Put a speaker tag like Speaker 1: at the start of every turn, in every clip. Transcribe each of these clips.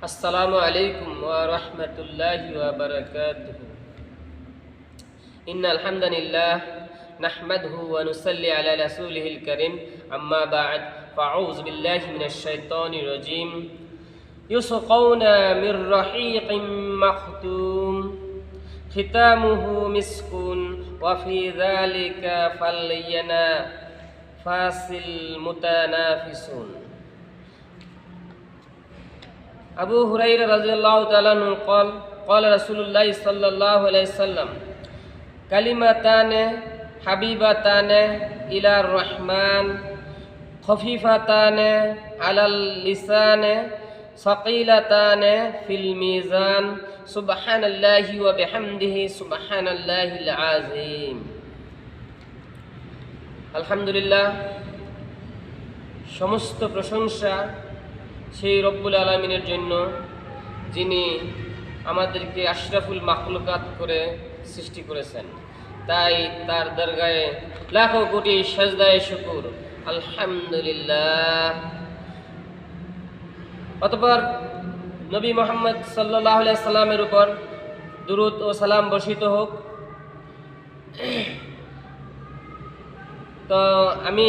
Speaker 1: السلام عليكم ورحمة الله وبركاته. إن الحمد لله نحمده ونصلي على رسوله الكريم. أما بعد فأعوذ بالله من الشيطان الرجيم. يسقون من رحيق مختوم ختامه مسك وفي ذلك فلينافس المتنافسون আবু হুরাইরা রাজিয়াল্লাহ তালান call call রসুল্লাহ সাল্লাহ আলাইসাল্লাম কালিমাতানে, হাবিবাতানে ইলা রহমান, খফিফাতানে আলাল লিসানে, সকিলাতানে ফিল মিজান, সুবহানাল্লাহি ওয়া বিহামদিহি সুবহানাল্লাহিল আযীম। আলহামদুলিল্লাহ, সমস্ত প্রশংসা সেই রব্বুল আলমিনের জন্য যিনি আমাদেরকে আশরাফুল মাকলুকাত করে সৃষ্টি করেছেন। তাই তার দরগায়ে লাখো কোটি সাজদায় শুকুর। আলহামদুলিল্লাহ। অতপর নবী মোহাম্মদ সাল্লাহ সাল্লামের উপর দুরুদ ও সালাম বর্ষিত হোক। তো আমি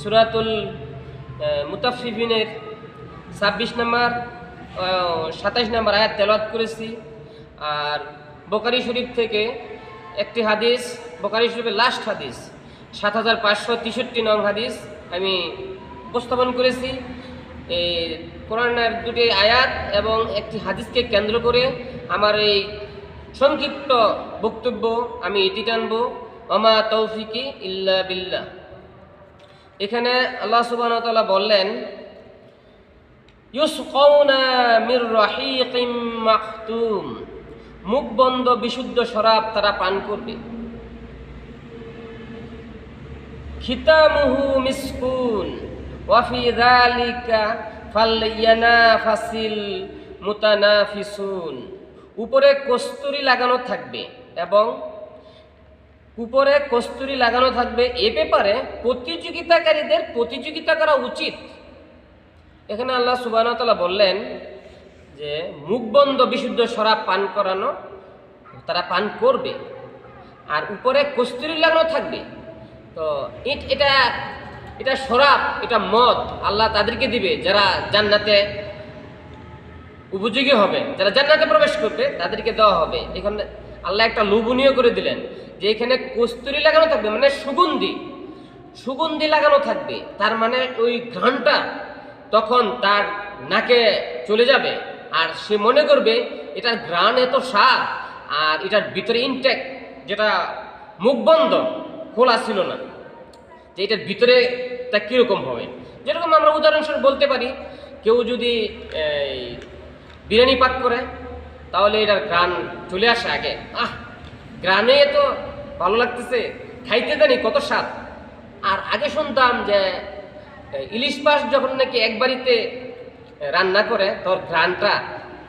Speaker 1: সুরাতুল মুতাফিফিনের ছাব্বিশ নম্বর সাতাইশ নম্বর আয়াত তেলাওয়াত করেছি। আর বোকারি শরীফ থেকে একটি হাদিস, বোকারি শরীফের লাস্ট হাদিস, সাত হাজার পাঁচশো তেষট্টি নং হাদিস আমি উপস্থাপন করেছি। এই কোরআনের দুটি আয়াত এবং একটি হাদিসকে কেন্দ্র করে আমার এই সংক্ষিপ্ত বক্তব্য আমি এটি টানবো অমা তৌফিকি ইল্লা বিল্লাহ। এখানে আল্লাহ সুবাহ বললেন মাখতুম। মুখ বন্ধ, বিশুদ্ধ শরাব তারা পান করবে। ওয়াফি উপরে কস্তুরি লাগানো থাকবে এবং উপরে কস্তুরি লাগানো থাকবে। এ ব্যাপারে প্রতিযোগিতাকারীদের প্রতিযোগিতা করা উচিত। এখানে আল্লাহ সুবাহতাল্লাহ বললেন যে, মুখবন্ধ বিশুদ্ধ শরাব পান করানো তারা পান করবে। আর উপরে কস্তুরি লাগানো থাকবে। তো ইট- এটা এটা শরাব, এটা মদ আল্লাহ তাদেরকে দিবে। যারা জান্নাতে উপযোগী হবে, যারা জান্নাতে প্রবেশ করবে, তাদেরকে দেওয়া হবে। এখানে আল্লাহ একটা লোভনীয় করে দিলেন যে, এখানে কস্তুরি লাগানো থাকবে মানে সুগন্ধি। সুগন্ধি লাগানো থাকবে। তার মানে ওই ঘ্রাণটা তখন তার নাকে চলে যাবে আর সে মনে করবে, এটার ঘ্রাণ এত স্বাদ আর এটার ভিতরে ইনটেক যেটা মুখবন্ধ খোলা ছিল না। যে এটার ভিতরে তা কীরকম হবে? যেরকম আমরা উদাহরণস্বরূপ বলতে পারি, কেউ যদি বিরিয়ানি পাক করে, তাহলে এটার গ্রান চলে আসে আগে। আহ গ্রানে তো ভালো লাগতেছে, খাইতে জানি কত স্বাদ। আর আগে শুনতাম যে ইলিশ মাছ যখন নাকি এক বাড়িতে রান্না করে, তোর ঘ্রাণটা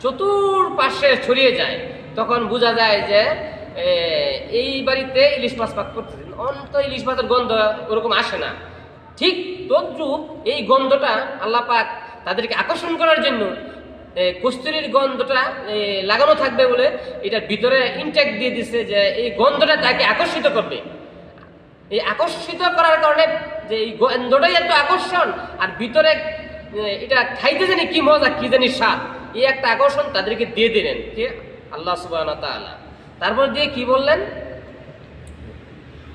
Speaker 1: চতুর্পাশে ছড়িয়ে যায়। তখন বোঝা যায় যে এই বাড়িতে ইলিশ মাছ পাক করতেছে। অন্ত ইলিশ মাছের গন্ধ ওরকম আসে না। ঠিক তদ্রুপ এই গন্ধটা আল্লাহ পাক তাদেরকে আকর্ষণ করার জন্য কস্তুরির গন্ধটা লাগানো থাকবে বলে এটার ভিতরে ইনটেক দিয়ে দিছে যে এই গন্ধটা তাকে আকর্ষিত করবে। এই আকর্ষিত করার কারণে যে এই গন্ধটাই এত আকর্ষণ, আর ভিতরে এটা খাইতে জানি কি মজা, কি জানি স্বাদ, এই একটা আকর্ষণ তাদেরকে দিয়ে দিলেন কে আল্লাহ সুবাহ তারপর দিয়ে কি বললেন?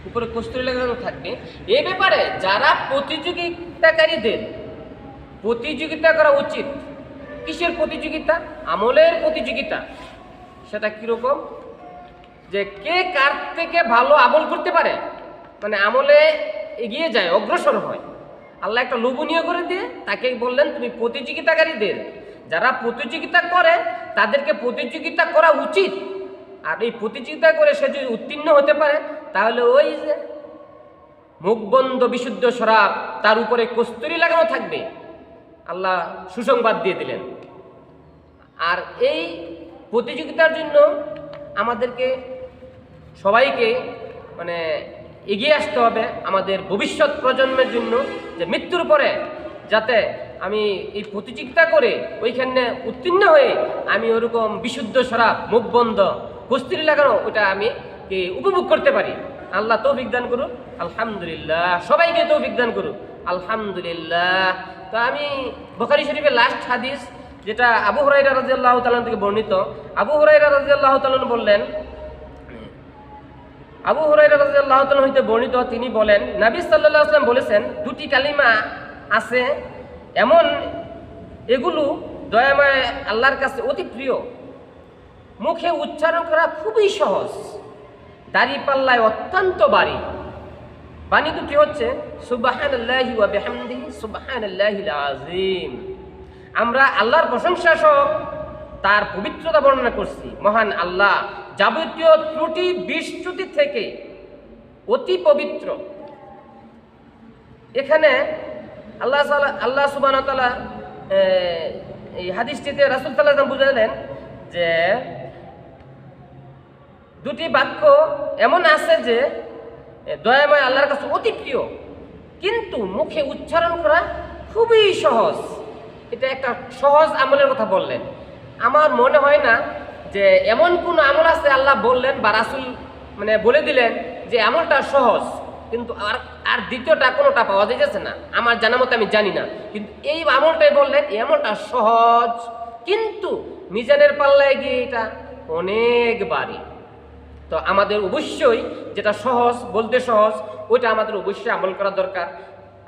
Speaker 1: উপরে কস্তুরি লাগানো থাকবে, এ ব্যাপারে যারা প্রতিযোগিতাকারীদের প্রতিযোগিতা করা উচিত, কিসের প্রতিযোগিতা? আমলের প্রতিযোগিতা। সেটা কীরকম? যে কে কার থেকে ভালো আমল করতে পারে? মানে আমলে এগিয়ে যায়, অগ্রসর হয়। আল্লাহ একটা লোভনীয় করে দিয়ে তাকে বললেন, তুমি প্রতিযোগিতাকারীদের, যারা প্রতিযোগিতা করে, তাদেরকে প্রতিযোগিতা করা উচিত। আর এই প্রতিযোগিতা করে সে যদি উত্তীর্ণ হতে পারে, তাহলে ওই যে মুখবন্ধ, বিশুদ্ধ শরাব, তার উপরে কস্তুরি লাগানো থাকবে। আল্লাহ সুসংবাদ দিয়ে দিলেন। আর এই প্রতিযোগিতার জন্য আমাদেরকে সবাইকে মানে এগিয়ে আসতে হবে আমাদের ভবিষ্যৎ প্রজন্মের জন্য, যে মৃত্যুর পরে যাতে আমি এই প্রতিযোগিতা করে ওইখানে উত্তীর্ণ হয়ে আমি ওরকম বিশুদ্ধ শরাব, মুখ বন্ধ, কস্তুরি লাগানো, ওটা আমি উপভোগ করতে পারি। আল্লাহ তৌফিক দান করুক। আলহামদুলিল্লাহ। সবাইকে তৌফিক দান করুক। আলহামদুলিল্লাহ। তো আমি বখারি শরীফের লাস্ট হাদিস, যেটা আবু হুরাইরা রাজিয়াল্লাহ তালন থেকে বর্ণিত, আবু হুরাইরা রাজিয়াল্লাহ তালন বললেন আবু হুরাইরা রাদিয়াল্লাহু তাআলা হইতে বর্ণিত, তিনি বলেন, নবী সাল্লাল্লাহু আলাইহি ওয়াসাল্লাম বলেছেন, দুটি কালিমা আছে, এমন এগুলো দয়াময় আল্লাহর কাছে অতি প্রিয়। মুখে উচ্চারণ করা খুবই সহজ, দাড়ি পাল্লায় অত্যন্ত বাড়ি। বাণী দুটি হচ্ছে বিহামদিহি সুবহানাল্লাহিল আযীম। আমরা আল্লাহর প্রশংসা সহ তার পবিত্রতা বর্ণনা করছি, মহান আল্লাহ। যাবতীয় ত্রুটি বিচ্যুতি থেকে অতি পবিত্র। এখানে আল্লাহ আল্লাহ সুবান তালা এই হাদিসটিতে রাসুল সাল্লাহ বুঝালেন যে দুটি বাক্য এমন আছে যে দয়াময় আল্লাহর কাছে অতি প্রিয়, কিন্তু মুখে উচ্চারণ করা খুবই সহজ। এটা একটা সহজ আমলের কথা বললেন। আমার মনে হয় না যে এমন কোন আমল আছে আল্লাহ বললেন বা রাসুল মানে বলে দিলেন যে আমলটা সহজ, কিন্তু আর আর দ্বিতীয়টা কোনোটা পাওয়া যাইতেছে না। আমার জানা মতো আমি জানি না। কিন্তু এই আমলটাই বললেন এই আমলটা সহজ, কিন্তু মিজানের পাল্লায় গিয়ে এটা অনেক বাড়ি। তো আমাদের অবশ্যই যেটা সহজ, বলতে সহজ, ওইটা আমাদের অবশ্যই আমল করা দরকার।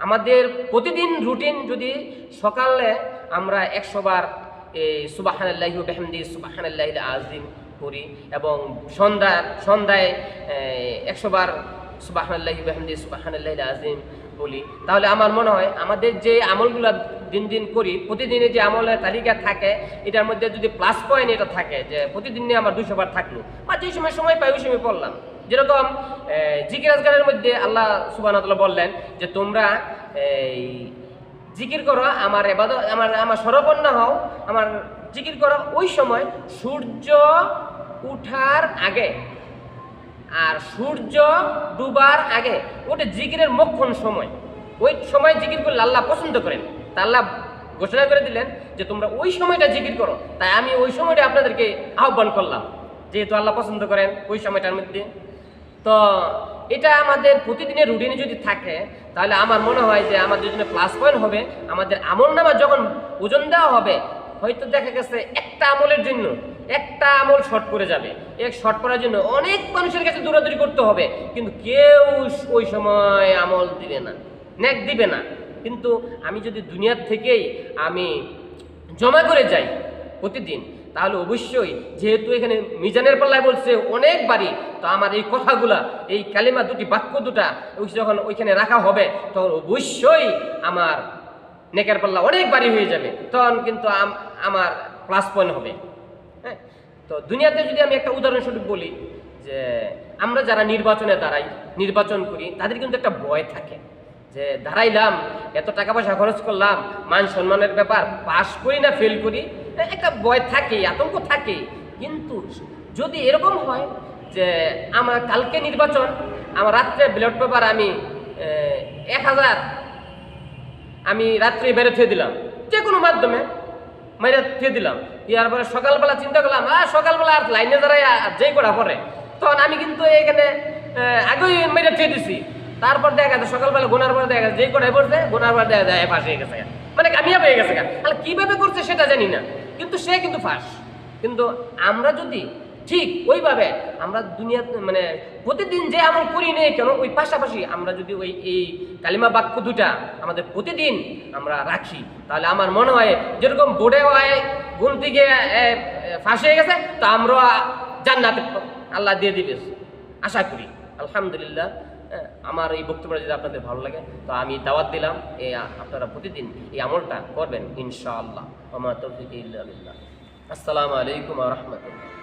Speaker 1: আমাদের প্রতিদিন রুটিন যদি সকালে আমরা একশো বার এই সুবাহানাল্লাহি বেহমদি সুবাহানাল্লাহ আজিম করি এবং সন্ধ্যা, সন্ধ্যায় একশো বার সুবাহানাল্লাহি বেহমদি সুবাহানাল্লাহ আজিম বলি। তাহলে আমার মনে হয় আমাদের যে আমলগুলো দিন দিন করি, প্রতিদিনে যে আমলের তালিকা থাকে, এটার মধ্যে যদি প্লাস পয়েন্ট এটা থাকে, যে প্রতিদিনে আমার দুশো বার থাকল, বা যে সময় সময় পাই, ওই সময় পড়লাম। যেরকম জিকির আজগারের মধ্যে আল্লাহ সুবাহ বললেন যে তোমরা, এই জিকির করো, আমার এবাদ আমার আমার সরপন্ন হও, আমার জিকির করো। ওই সময় সূর্য উঠার আগে আর সূর্য ডুবার আগে ওটা জিকিরের মক্ষণ সময়। ওই সময় জিকির করলে আল্লাহ পছন্দ করেন। তা আল্লাহ ঘোষণা করে দিলেন যে তোমরা ওই সময়টা জিকির করো। তাই আমি ওই সময়টা আপনাদেরকে আহ্বান করলাম, যেহেতু আল্লাহ পছন্দ করেন ওই সময়টার মধ্যে। তো এটা আমাদের প্রতিদিনের রুটিনে যদি থাকে, তাহলে আমার মনে হয় যে আমাদের জন্য প্লাস পয়েন্ট হবে। আমাদের আমল নামা যখন ওজন দেওয়া হবে, হয়তো দেখা গেছে একটা আমলের জন্য একটা আমল শর্ট করে যাবে। এক শর্ট করার জন্য অনেক মানুষের কাছে দৌড়াদৌড়ি করতে হবে, কিন্তু কেউ ওই সময় আমল দিবে না ন্যাক দিবে না। কিন্তু আমি যদি দুনিয়ার থেকেই আমি জমা করে যাই প্রতিদিন তাহলে অবশ্যই যেহেতু এখানে মিজানের পাল্লায় বলছে অনেক বাড়ি তো আমার এই কথাগুলা, এই কালিমা দুটি বাক্য দুটা যখন ওইখানে রাখা হবে, তখন অবশ্যই আমার নেকের পাল্লা অনেক বাড়ি হয়ে যাবে, তখন কিন্তু আমার প্লাস পয়েন্ট হবে। হ্যাঁ? তো দুনিয়াতে যদি আমি একটা উদাহরণস্বরূপ বলি, যে আমরা যারা নির্বাচনে দাঁড়াই, নির্বাচন করি, তাদের কিন্তু একটা ভয় থাকে, যে দাঁড়াইলাম, এত টাকা পয়সা খরচ করলাম, মান সম্মানের ব্যাপার পাস করি না ফেল করি একটা ভয় থাকে, আতঙ্ক থাকে। কিন্তু যদি এরকম হয় যে আমার কালকে নির্বাচন, আমার রাত্রে ব্যালট পেপার আমি এক হাজার আমি রাত্রে থুয়ে দিলাম। যে কোনো মাধ্যমে মাইরা থুয়ে দিলাম। ইয়ার পরে সকালবেলা চিন্তা করলাম আর সকালবেলা আর লাইনে দাঁড়াই আর যেই করা পরে। তখন আমি কিন্তু এখানে আগেই মেরে থুয়ে দিছি। তারপর দেখা যাচ্ছে সকালবেলা গোনার পরে দেখা যাচ্ছে যেই কটাই পড়ছে, গোনার পরে দেখা যায় হয়ে গেছে। মানে কামিয়াব হয়ে গেছে তাহলে কীভাবে করছে সেটা জানি না। কিন্তু সে কিন্তু ফাঁস। কিন্তু আমরা যদি ঠিক ওইভাবে আমরা দুনিয়া মানে প্রতিদিন যে আমল করি নেই কেন, ওই পাশাপাশি আমরা যদি ওই এই কালিমা বাক্য দুটা আমাদের প্রতিদিন আমরা রাখি, তাহলে আমার মনে হয় যেরকম বোর্ডে হয়, ঘুম থেকে ফাঁস হয়ে গেছে, তো আমরা জান্নাতে আল্লাহ দিয়ে দিবে। আশা করি। আলহামদুলিল্লাহ। আমার এই বক্তব্যটা যদি আপনাদের ভালো লাগে, তো আমি দাওয়াত দিলাম এ, আপনারা প্রতিদিন এই আমলটা করবেন, ইনশাআল্লাহ। আমার তৌফিক আসসালামু আলাইকুম রাহমাতুল্লাহ।